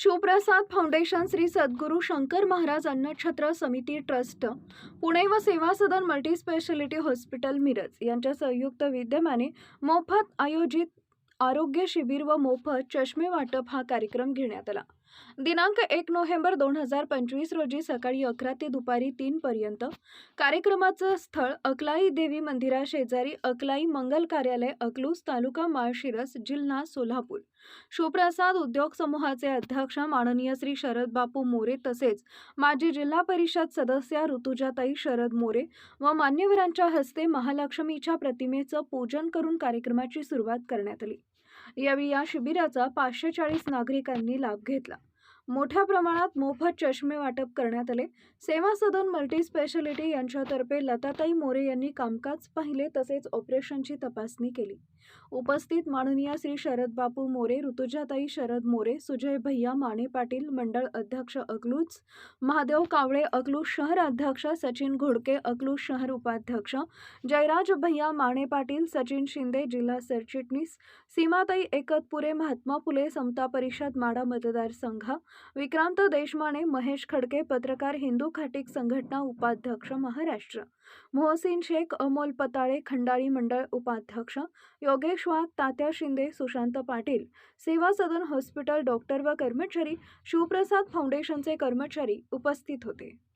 Shivprasad foundation Shri सद्गुरू शंकर महाराज अन्नछत्र समिती trust Pune व सेवा सदन मल्टीस्पेशालिटी हॉस्पिटल मिरज यांच्या संयुक्त विद्यमाने मोफत आयोजित आरोग्य शिबिर व मोफत चष्मे वाटप हा कार्यक्रम घेण्यात आला. दिनांक एक नोव्हेंबर दोन हजार पंचवीस रोजी सकाळी अकरा ते दुपारी तीन पर्यंत कार्यक्रमाचं स्थळ अकलाई देवी मंदिरा शेजारी अकलाई मंगल कार्यालय अकलूज तालुका माळशिरस जिल्हा सोलापूर. शिवप्रसाद उद्योग समूहाचे अध्यक्ष माननीय श्री शरद बापू मोरे तसेच माजी जिल्हा परिषद सदस्या ऋतुजाताई शरद मोरे व मान्यवरांच्या हस्ते महालक्ष्मीच्या प्रतिमेचं पूजन करून कार्यक्रमाची सुरुवात करण्यात आली. यावेळी या शिबिराचा पाचशे चाळीस नागरिकांनी लाभ घेतला. मोठ्या प्रमाणात मोफत चष्मे वाटप करण्यात आले. सेवा सदन मल्टी स्पेशालिटी यांच्यातर्फे लताताई मोरे यांनी कामकाज पाहिले तसेच ऑपरेशनची तपासणी केली. उपस्थित माननीय श्री शरद बापू मोरे ऋतुजाताई शरद मोरे सुजय भैया माने पाटील मंडळ अध्यक्ष अकलूज महादेव कावळे अकलूज शहर अध्यक्ष सचिन घोडके अकलूज शहर उपाध्यक्ष जयराज भैया माने पाटील सचिन शिंदे जिल्हा सरचिटणीस सीमाताई एकतपुरे महात्मा फुले समता परिषद माडा मतदारसंघ विक्रांत देशमाने महेश खडके पत्रकार हिंदू खाटीक संघटना उपाध्यक्ष महाराष्ट्र. मोहसिन शेख अमोल पताळे खंडाळी मंडळ उपाध्यक्ष योगेश वाघ तात्या शिंदे सुशांत पाटील सेवा सदन हॉस्पिटल डॉक्टर व कर्मचारी शिवप्रसाद फाउंडेशनचे कर्मचारी उपस्थित होते.